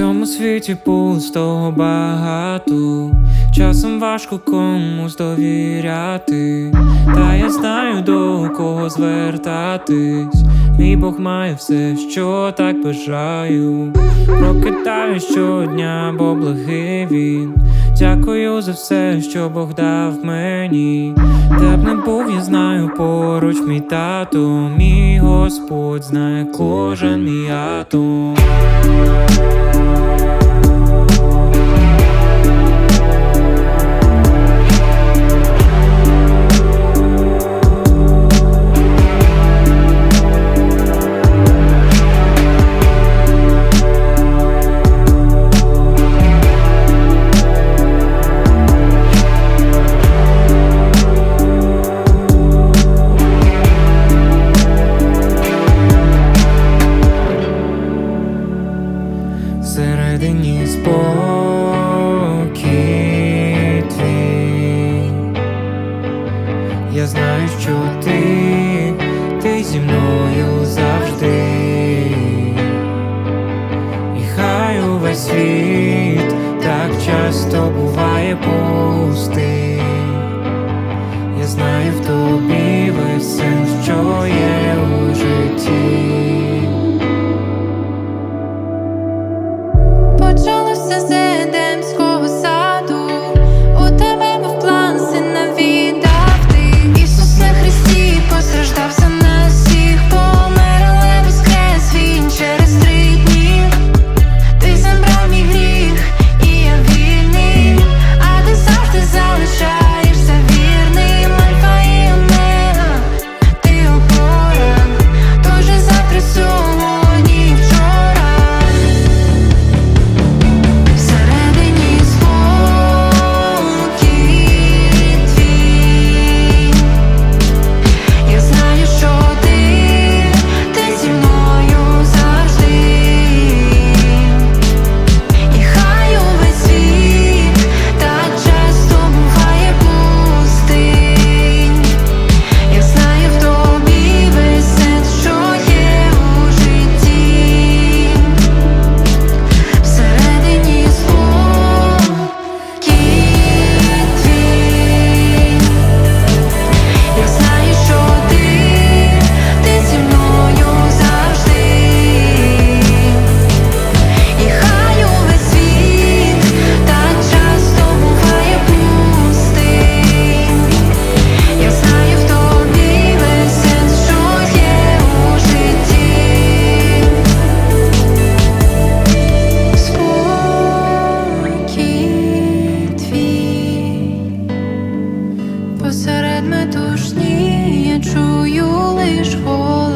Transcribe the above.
цьому світі пустого багато, часом важко комусь довіряти, та я знаю до кого звертатись. Мій Бог має все, що так бажаю. Прокидаю щодня, бо благий він. Дякую за все, що Бог дав мені. Де б не був, я знаю поруч мій тато, мій Господь знає кожен мій атом. Я знаю, що ти, ти зі мною завжди, і хай увесь світ так часто буває пустий. Я знаю в тобі веселий посеред метушні, я чую лиш голос.